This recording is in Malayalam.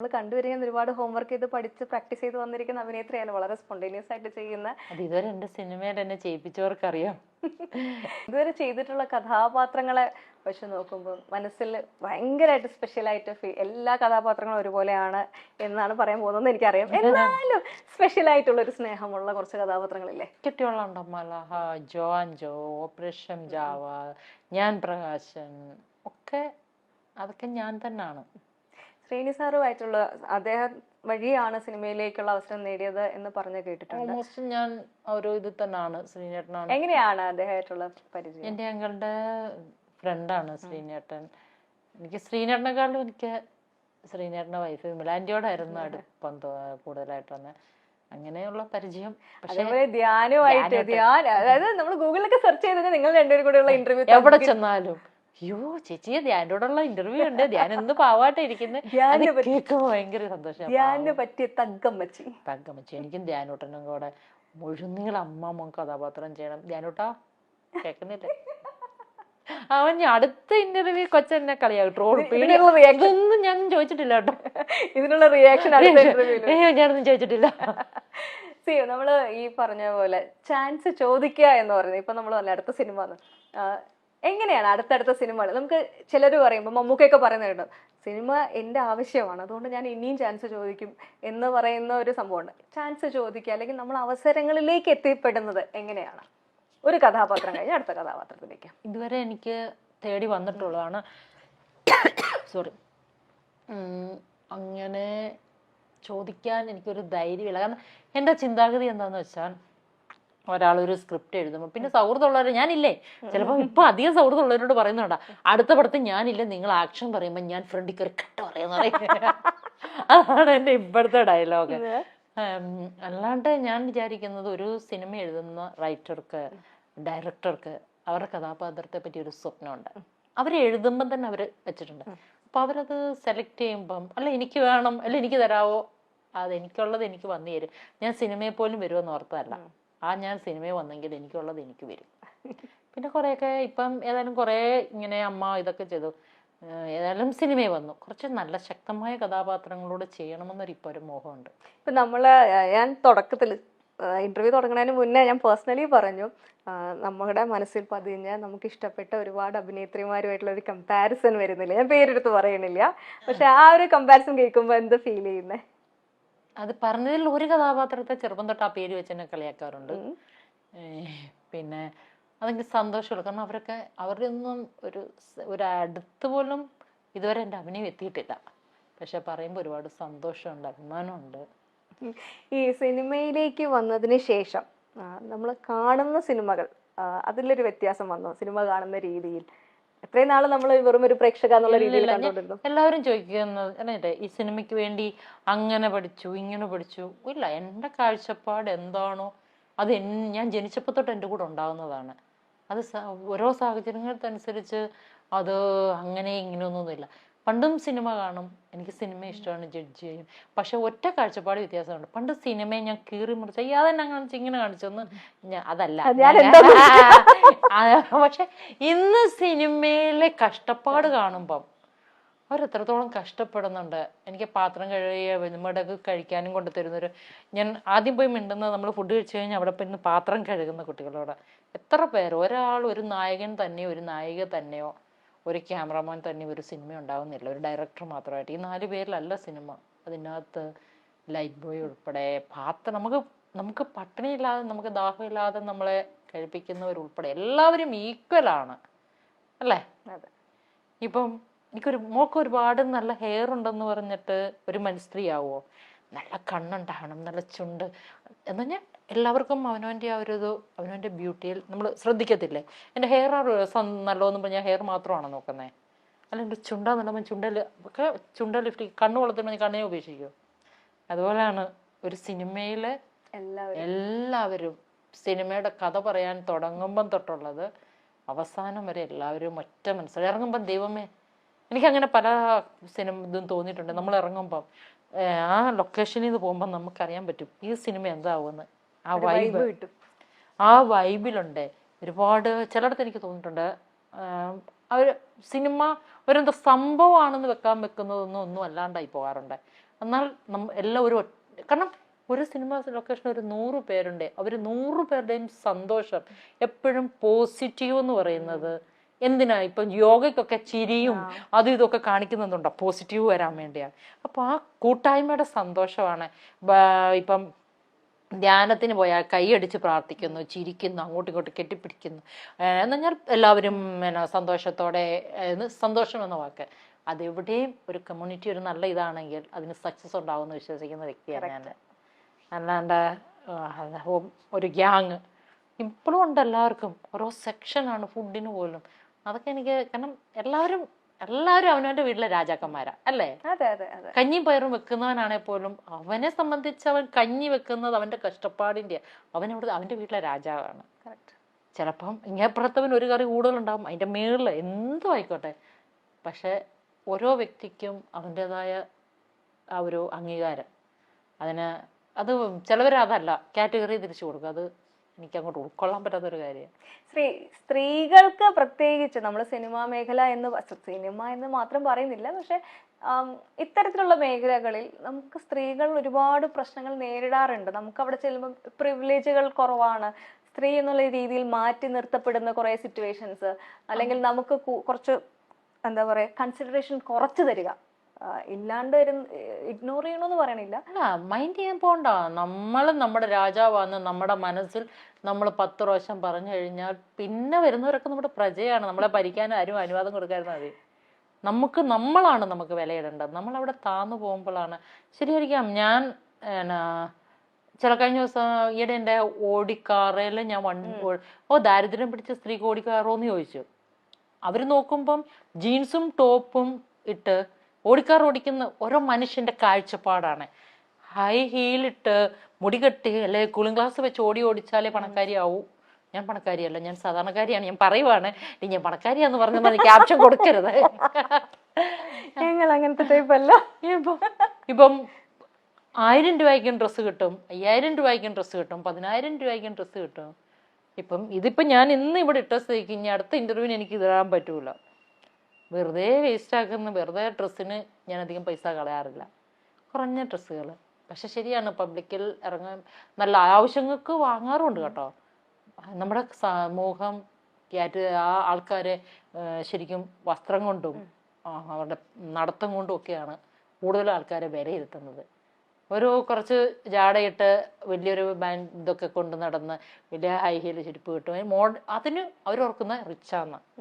നമ്മൾ കണ്ടുവരുന്ന ഒരുപാട് ഹോംവർക്ക് ചെയ്ത് പഠിച്ച് പ്രാക്ടീസ് ചെയ്ത് വന്നിരിക്കുന്ന അഭിനേത്രിയാണ് വളരെ സ്പോണ്ടേനിയസ് ആയിട്ട് ചെയ്യുന്ന അത് ഇതുവരെ എന്റെ സിനിമയിൽ എന്നെ ചെയ്യിപ്പിച്ചവർക്കറിയാം. ഇതുവരെ ചെയ്തിട്ടുള്ള കഥാപാത്രങ്ങളെ വെച്ച് നോക്കുമ്പോൾ മനസ്സിൽ ഭയങ്കരമായിട്ട് സ്പെഷ്യലായിട്ട് ഫീ എല്ലാ കഥാപാത്രങ്ങളും ഒരുപോലെയാണ് എന്നാണ് പറയാൻ പോകുന്നത് എനിക്കറിയാം. എന്നാലും സ്പെഷ്യൽ ആയിട്ടുള്ള ഒരു സ്നേഹമുള്ള കുറച്ച് കഥാപാത്രങ്ങളില്ലേ? കിട്ടിയുള്ള മലഹ ജോൻ ജോ ഓപ്പറേഷൻ ജാവ ഞാൻ പ്രകാശൻ ഒക്കെ അതൊക്കെ ഞാൻ തന്നെയാണ് ശ്രീനി സാറുമായിട്ടുള്ള അദ്ദേഹം വഴിയാണ് സിനിമയിലേക്കുള്ള അവസരം നേടിയത് എന്ന് പറഞ്ഞു കേട്ടിട്ടുണ്ട്. ഓൾമോസ്റ്റ് ഞാൻ ഒരു ഇത് തന്നെയാണ് ശ്രീനേട്ടനാണ്. എങ്ങനെയാണ് അദ്ദേഹമായിട്ടുള്ള പരിചയം? എന്റെ ഞങ്ങളുടെ ഫ്രണ്ടാണ് ശ്രീനേട്ടൻ. എനിക്ക് ശ്രീനേട്ടനെക്കാളും എനിക്ക് ശ്രീനേട്ടന്റെ വൈഫ് വിമലാന്റിയോടായിരുന്നു അടുപ്പം കൂടുതലായിട്ട് തന്നെ അങ്ങനെയുള്ള പരിചയം. പക്ഷേ അതേപോലെ ധ്യാനമായിട്ട് ധ്യാന അതായത് നമ്മൾ ഗൂഗിളിലൊക്കെ സെർച്ച് ചെയ്തിട്ട് നിങ്ങൾ രണ്ടുപേരും കൂടെയുള്ള ഇന്റർവ്യൂ എവിടെ ചെന്നാലും. അയ്യോ ചേച്ചി ധ്യാനോടുള്ള ഇന്റർവ്യൂ ഉണ്ട്. ധ്യാൻ എന്ത് പാവാട്ടെ ഇരിക്കുന്നത് കേൾക്കുമ്പോൾ ഭയങ്കര സന്തോഷം. ധ്യാനിന് പറ്റിയ തങ്കം വച്ചി തങ്കമ്മച്ചി. എനിക്കും ധ്യാനൂട്ടനും കൂടെ മുഴുനീള അമ്മ മോൻ കഥാപാത്രം ചെയ്യണം. ധ്യാനൂട്ടാ കേക്കുന്നില്ലേ അവൻ അടുത്ത ഇന്റർവ്യൂ കൊച്ചെന്നെ കളിയാകും ട്രോൾ ഇതൊന്നും ഞാൻ ചോദിച്ചിട്ടില്ല കേട്ടോ. ഇതിനുള്ള റിയാക്ഷൻ ഞാനൊന്നും ചോദിച്ചിട്ടില്ല. സി നമ്മൾ ഈ പറഞ്ഞ പോലെ ചാൻസ് ചോദിക്കുക എന്ന് പറയുന്നത് ഇപ്പൊ നമ്മൾ പറഞ്ഞ അടുത്ത സിനിമ എങ്ങനെയാണ് അടുത്തടുത്ത സിനിമകൾ നമുക്ക് ചിലർ പറയുമ്പോൾ മമ്മൂക്കൊക്കെ പറയുന്നുണ്ട് സിനിമ എന്റെ ആവശ്യമാണ് അതുകൊണ്ട് ഞാൻ ഇനിയും ചാൻസ് ചോദിക്കും എന്ന് പറയുന്ന ഒരു സംഭവമുണ്ട്. ചാൻസ് ചോദിക്കുക അല്ലെങ്കിൽ നമ്മൾ അവസരങ്ങളിലേക്ക് എത്തിപ്പെടുന്നത് എങ്ങനെയാണ്? ഒരു കഥാപാത്രം കഴിഞ്ഞ് അടുത്ത കഥാപാത്രത്തിലേക്ക്. ഇതുവരെ എനിക്ക് തേടി വന്നിട്ടുള്ളതാണ് സോറി അങ്ങനെ ചോദിക്കാൻ എനിക്കൊരു ധൈര്യമില്ല. കാരണം എന്റെ ചിന്താഗതി എന്താണെന്ന് വെച്ചാൽ ഒരാളൊരു സ്ക്രിപ്റ്റ് എഴുതുമ്പോൾ പിന്നെ സൗഹൃദമുള്ളവർ ഞാനില്ലേ. ചിലപ്പോൾ ഇപ്പൊ അധികം സൗഹൃദമുള്ളവരോട് പറയുന്നുണ്ടാ. അടുത്ത പടത്തിൽ ഞാനില്ല നിങ്ങൾ ആക്ഷൻ പറയുമ്പോൾ ഞാൻ ഫ്രണ്ടിൽ കയറി കട്ട പറയുന്ന പറയും. അതാണ് എന്റെ ഇപ്പോഴത്തെ ഡയലോഗ് അല്ലാണ്ട് ഞാൻ വിചാരിക്കുന്നത് ഒരു സിനിമ എഴുതുന്ന റൈറ്റർക്ക് ഡയറക്ടർക്ക് അവരുടെ കഥാപാത്രത്തെ പറ്റി ഒരു സ്വപ്നമുണ്ട്. അവർ എഴുതുമ്പം തന്നെ അവർ വെച്ചിട്ടുണ്ട്. അപ്പൊ അവരത് സെലക്ട് ചെയ്യുമ്പം അല്ല എനിക്ക് വേണം അല്ല എനിക്ക് തരാവോ അത് എനിക്കുള്ളത് എനിക്ക് വന്നു തരും. ഞാൻ സിനിമയെ പോലും വരുമെന്ന് ഓർത്തതല്ല. ആ ഞാൻ സിനിമയിൽ വന്നെങ്കിൽ എനിക്കുള്ളത് എനിക്ക് വരും. പിന്നെ കുറേയൊക്കെ ഇപ്പം ഏതായാലും കുറേ ഇങ്ങനെ അമ്മ ഇതൊക്കെ ചെയ്തു. ഏതായാലും സിനിമയിൽ വന്നു. കുറച്ച് നല്ല ശക്തമായ കഥാപാത്രങ്ങളോട് ചെയ്യണമെന്നൊരു ഇപ്പോൾ ഒരു മോഹമുണ്ട്. ഇപ്പൊ നമ്മൾ ഞാൻ തുടക്കത്തിൽ ഇന്റർവ്യൂ തുടങ്ങുന്നതിന് മുന്നേ ഞാൻ പേഴ്സണലി പറഞ്ഞു നമ്മുടെ മനസ്സിൽ പതിഞ്ഞ നമുക്ക് ഇഷ്ടപ്പെട്ട ഒരുപാട് അഭിനേത്രിമാരുമായിട്ടുള്ള ഒരു കമ്പാരിസൺ വരുന്നില്ല. ഞാൻ പേരെടുത്ത് പറയണില്ല. പക്ഷെ ആ ഒരു കമ്പാരിസൺ കേൾക്കുമ്പോൾ എന്ത് ഫീൽ ചെയ്യുന്നേ? അത് പറഞ്ഞതിൽ ഒരു കഥാപാത്രത്തെ ചെറുപ്പം തൊട്ട് ആ പേര് വെച്ച് തന്നെ കളിയാക്കാറുണ്ട്. പിന്നെ അതെനിക്ക് സന്തോഷമുള്ളൂ. കാരണം അവരൊക്കെ അവരുടെ ഒന്നും ഒരു ഒരു അടുത്ത് പോലും ഇതുവരെ എന്റെ അഭിനയം എത്തിയിട്ടില്ല. പക്ഷെ പറയുമ്പോൾ ഒരുപാട് സന്തോഷമുണ്ട് അഭിമാനമുണ്ട്. ഈ സിനിമയിലേക്ക് വന്നതിന് ശേഷം നമ്മൾ കാണുന്ന സിനിമകൾ അതിലൊരു വ്യത്യാസം വന്നു. സിനിമ കാണുന്ന രീതിയിൽ. എത്രയും നാൾ നമ്മൾ വെറും ഒരു പ്രേക്ഷക എന്നുള്ള രീതിയിൽ കണ്ടുകൊണ്ടിരുന്നു എല്ലാവരും ചോദിക്കുന്നത് അല്ലേ ഈ സിനിമയ്ക്ക് വേണ്ടി അങ്ങനെ പഠിച്ചു ഇങ്ങനെ പഠിച്ചു. ഇല്ല എന്റെ കാഴ്ചപ്പാട് എന്താണോ അത് ഞാൻ ജനിച്ചപ്പോൾ തൊട്ട് എന്റെ കൂടെ ഉണ്ടാകുന്നതാണ് അത് ഓരോ സാഹചര്യങ്ങൾക്കനുസരിച്ച് അത് അങ്ങനെ ഇങ്ങനെയൊന്നുമില്ല. പണ്ടും സിനിമ കാണും. എനിക്ക് സിനിമ ഇഷ്ടമാണ് ജഡ്ജ് ചെയ്യും. പക്ഷെ ഒറ്റ കാഴ്ചപ്പാട് വ്യത്യാസമുണ്ട്. പണ്ട് സിനിമയെ ഞാൻ കീറി മുറിച്ച ഈ അതെന്നെ കാണിച്ചു ഇങ്ങനെ കാണിച്ചൊന്ന് ഞാൻ അതല്ല. പക്ഷെ ഇന്ന് സിനിമയിലെ കഷ്ടപ്പാട് കാണുമ്പം അവരെത്രത്തോളം കഷ്ടപ്പെടുന്നുണ്ട്. എനിക്ക് പാത്രം കഴുകിയ വെലുമടക്ക് കഴിക്കാനും കൊണ്ട് തരുന്നൊരു ഞാൻ ആദ്യം പോയി മിണ്ടുന്നത് നമ്മൾ ഫുഡ് കഴിച്ചു കഴിഞ്ഞാൽ അവിടെ പോയി പാത്രം കഴുകുന്ന കുട്ടികളോട്. എത്ര പേര്? ഒരാൾ ഒരു നായകൻ തന്നെയോ ഒരു നായിക തന്നെയോ? ഒരു ക്യാമറമാൻ തന്നെ ഒരു സിനിമ ഉണ്ടാവുന്നില്ല. ഒരു ഡയറക്ടർ മാത്രമായിട്ട്. ഈ നാല് പേരിലല്ല സിനിമ. അതിനകത്ത് ലൈറ്റ് ബോയ് ഉൾപ്പെടെ പാത്രം നമുക്ക് നമുക്ക് പട്ടിണിയില്ലാതെ നമുക്ക് ദാഹമില്ലാതെ നമ്മളെ കഴിപ്പിക്കുന്നവരുൾപ്പെടെ എല്ലാവരും ഈക്വലാണ് അല്ലേ? ഇപ്പം എനിക്കൊരു മോക്ക് ഒരുപാട് നല്ല ഹെയർ ഉണ്ടെന്ന് പറഞ്ഞിട്ട് ഒരു മനസ്ത്രീ ആവുമോ നല്ല കണ്ണുണ്ടാവണം നല്ല ചുണ്ട്. എന്ന് പറഞ്ഞാൽ എല്ലാവർക്കും അവനവന്റെ ആ ഒരു ഇത് അവനവന്റെ ബ്യൂട്ടിയിൽ നമ്മൾ ശ്രദ്ധിക്കത്തില്ലേ? എന്റെ ഹെയർ നല്ലതെന്ന് പറഞ്ഞാൽ ഹെയർ മാത്രമാണോ നോക്കുന്നത് അല്ല എന്റെ ചുണ്ട നല്ലപ്പോൾ ചുണ്ടൽ ഒക്കെ ചുണ്ട ലിഫ്റ്റ് കണ്ണ് വളർത്തണമെങ്കിൽ കണ്ണിനെ ഉപേക്ഷിക്കും? അതുപോലെയാണ് ഒരു സിനിമയിൽ എല്ലാവരും. എല്ലാവരും സിനിമയുടെ കഥ പറയാൻ തുടങ്ങുമ്പം തൊട്ടുള്ളത് അവസാനം വരെ എല്ലാവരും ഒറ്റ മനസ്സിൽ ഇറങ്ങുമ്പം ദൈവമേ എനിക്കങ്ങനെ പല സിനിമ ഇതും തോന്നിയിട്ടുണ്ട്. നമ്മൾ ഇറങ്ങുമ്പം ആ ലൊക്കേഷനിൽ നിന്ന് പോകുമ്പോൾ നമുക്കറിയാൻ പറ്റും ഈ സിനിമ എന്താവുമെന്ന്. ആ വൈബ് കിട്ടും. ആ വൈബിലുണ്ട് ഒരുപാട് ചിലയിടത്ത് എനിക്ക് തോന്നിയിട്ടുണ്ട്. അവർ സിനിമ ഒരെന്താ സംഭവമാണെന്ന് വെക്കാൻ വെക്കുന്നതൊന്നും ഒന്നും അല്ലാണ്ടായി പോകാറുണ്ട്. എന്നാൽ നമ്മ എല്ലാം ഒരു കാരണം ഒരു സിനിമ ലൊക്കേഷൻ ഒരു നൂറ് പേരുണ്ട്. അവർ നൂറ് പേരുടെയും സന്തോഷം എപ്പോഴും പോസിറ്റീവ് എന്ന് പറയുന്നത് എന്തിനാ? ഇപ്പം യോഗയ്ക്കൊക്കെ ചിരിയും അതും ഇതൊക്കെ കാണിക്കുന്നുണ്ടോ? പോസിറ്റീവ് വരാൻ വേണ്ടിയാണ് അപ്പോൾ ആ കൂട്ടായ്മയുടെ സന്തോഷമാണ്. ഇപ്പം ധ്യാനത്തിന് പോയാൽ കൈയടിച്ച് പ്രാർത്ഥിക്കുന്നു ചിരിക്കുന്നു അങ്ങോട്ടും ഇങ്ങോട്ടും കെട്ടിപ്പിടിക്കുന്നു. എന്ന് പറഞ്ഞാൽ എല്ലാവരും പിന്നെ സന്തോഷത്തോടെ എന്ന് സന്തോഷം എന്ന വാക്ക്. അതെവിടെയും ഒരു കമ്മ്യൂണിറ്റി ഒരു നല്ല ഇതാണെങ്കിൽ അതിന് സക്സസ് ഉണ്ടാവുമെന്ന് വിശ്വസിക്കുന്ന വ്യക്തിയാണ് ഞാൻ. അല്ലാണ്ട് ഒരു ഗ്യാങ് ഇപ്പോഴും ഉണ്ട് എല്ലാവർക്കും. ഓരോ സെക്ഷനാണ് ഫുഡിന് പോലും. അതൊക്കെ എനിക്ക് കാരണം എല്ലാവരും എല്ലാവരും അവനവന്റെ വീട്ടിലെ രാജാക്കന്മാരാ അല്ലേ? കഞ്ഞിയും പയറും വെക്കുന്നവനാണെ പോലും അവനെ സംബന്ധിച്ച് അവൻ കഞ്ഞി വെക്കുന്നത് അവന്റെ കഷ്ടപ്പാടിന്റെ അവൻ അവിടെ അവന്റെ വീട്ടിലെ രാജാവാണ്. ചിലപ്പം ഇങ്ങപ്പുറത്തവൻ ഒരു കറി കൂടുതലുണ്ടാവും അതിന്റെ മേളിൽ എന്തും ആയിക്കോട്ടെ. പക്ഷെ ഓരോ വ്യക്തിക്കും അവന്റെതായ ആ ഒരു അംഗീകാരം. അതിന് അത് ചിലവരതല്ല കാറ്റഗറി തിരിച്ചു കൊടുക്കും. അത് എനിക്ക് അങ്ങോട്ട് ഉൾക്കൊള്ളാൻ പറ്റാത്തൊരു കാര്യമാണ് സ്ത്രീ സ്ത്രീകൾക്ക് പ്രത്യേകിച്ച് നമ്മൾ സിനിമാ മേഖല എന്ന് സിനിമ എന്ന് മാത്രം പറയുന്നില്ല. പക്ഷെ ഇത്തരത്തിലുള്ള മേഖലകളിൽ നമുക്ക് സ്ത്രീകൾ ഒരുപാട് പ്രശ്നങ്ങൾ നേരിടാറുണ്ട്. നമുക്ക് അവിടെ ചെല്ലുമ്പോൾ പ്രിവിലേജുകൾ കുറവാണ്. സ്ത്രീ എന്നുള്ള രീതിയിൽ മാറ്റി നിർത്തപ്പെടുന്ന കുറെ സിറ്റുവേഷൻസ് അല്ലെങ്കിൽ നമുക്ക് കുറച്ച് എന്താ പറയുക കൺസിഡറേഷൻ കുറച്ച് തരിക. ഇല്ലാണ്ട് ഇഗ്നോർ ചെയ്യണമെന്ന് പറയണില്ല. അല്ല മൈൻഡ് ചെയ്യാൻ പോണ്ട. നമ്മൾ നമ്മുടെ രാജാവാന്ന് നമ്മുടെ മനസ്സിൽ നമ്മൾ പത്ത് പ്രാവശ്യം പറഞ്ഞു കഴിഞ്ഞാൽ പിന്നെ വരുന്നവരൊക്കെ നമ്മുടെ പ്രജയാണ്. നമ്മളെ ഭരിക്കാൻ ആരും അനുവാദം കൊടുക്കാതിരുന്നാൽ മതി. നമുക്ക് നമ്മളാണ് നമുക്ക് വിലയിടേണ്ടത്. നമ്മൾ അവിടെ താന്നു പോകുമ്പോഴാണ്. ശരിയായിരിക്കാം ഞാൻ എന്നാ ചില കഴിഞ്ഞ ദിവസം ഈയിടെ എന്റെ ഓടിക്കാറേലും ഞാൻ വണ്ടി ഓ ദാരിദ്ര്യം പിടിച്ച സ്ത്രീക്ക് ഓടിക്കാറോ എന്ന് ചോദിച്ചു. അവർ നോക്കുമ്പം ജീൻസും ടോപ്പും ഇട്ട് ഓടിക്കാർ ഓടിക്കുന്ന ഓരോ മനുഷ്യന്റെ കാഴ്ചപ്പാടാണ്. ഹൈ ഹീലിട്ട് മുടി കെട്ടി അല്ലെ കൂളിംഗ് ഗ്ലാസ് വെച്ച് ഓടി ഓടിച്ചാലേ പണക്കാരിയാവൂ. ഞാൻ പണക്കാരിയല്ല ഞാൻ സാധാരണക്കാരിയാണ്. ഞാൻ പറയുവാണ് ഇനി ഞാൻ പണക്കാരിയാന്ന് പറഞ്ഞാൽ ക്യാപ്ഷൻ കൊടുക്കരുത്. ഞങ്ങൾ അങ്ങനത്തെ ടൈപ്പ് അല്ല. ഇപ്പം ഇപ്പം ആയിരം രൂപയ്ക്കും ഡ്രസ്സ് കിട്ടും അയ്യായിരം രൂപയ്ക്കും ഡ്രസ്സ് കിട്ടും പതിനായിരം രൂപയ്ക്കും ഡ്രസ്സ് കിട്ടും. ഇപ്പം ഇതിപ്പം ഞാൻ ഇന്ന് ഇവിടെ ഇട്ട സ്ഥിതിക്ക് ഇനി അടുത്ത ഇന്റർവ്യൂവിന് എനിക്ക് ഇതിടാൻ പറ്റൂല. വെറുതെ വേസ്റ്റ് ആക്കുന്ന വെറുതെ ഡ്രസ്സിന് ഞാൻ അധികം പൈസ കളയാറില്ല. കുറഞ്ഞ ഡ്രസ്സുകൾ പക്ഷെ ശരിയാണ് പബ്ലിക്കിൽ ഇറങ്ങാൻ നല്ല ആവശ്യങ്ങൾക്ക് വാങ്ങാറുണ്ട് കേട്ടോ. നമ്മുടെ സമൂഹം ക്യാറ്റ് ആ ആൾക്കാരെ ശരിക്കും വസ്ത്രം കൊണ്ടും അവരുടെ നടത്തം കൊണ്ടും ഒക്കെയാണ് കൂടുതൽ ആൾക്കാരെ വിലയിരുത്തുന്നത് ഒരു കുറച്ച് ജാടയിട്ട് വലിയൊരു ബാൻഡ് ഇതൊക്കെ കൊണ്ട് നടന്ന് വലിയ ഹൈ ഹീൽ ചെരുപ്പ് കിട്ടും. മോഡ് അതിന് അവർ ഓർക്കുന്ന റിച്ചാന്ന്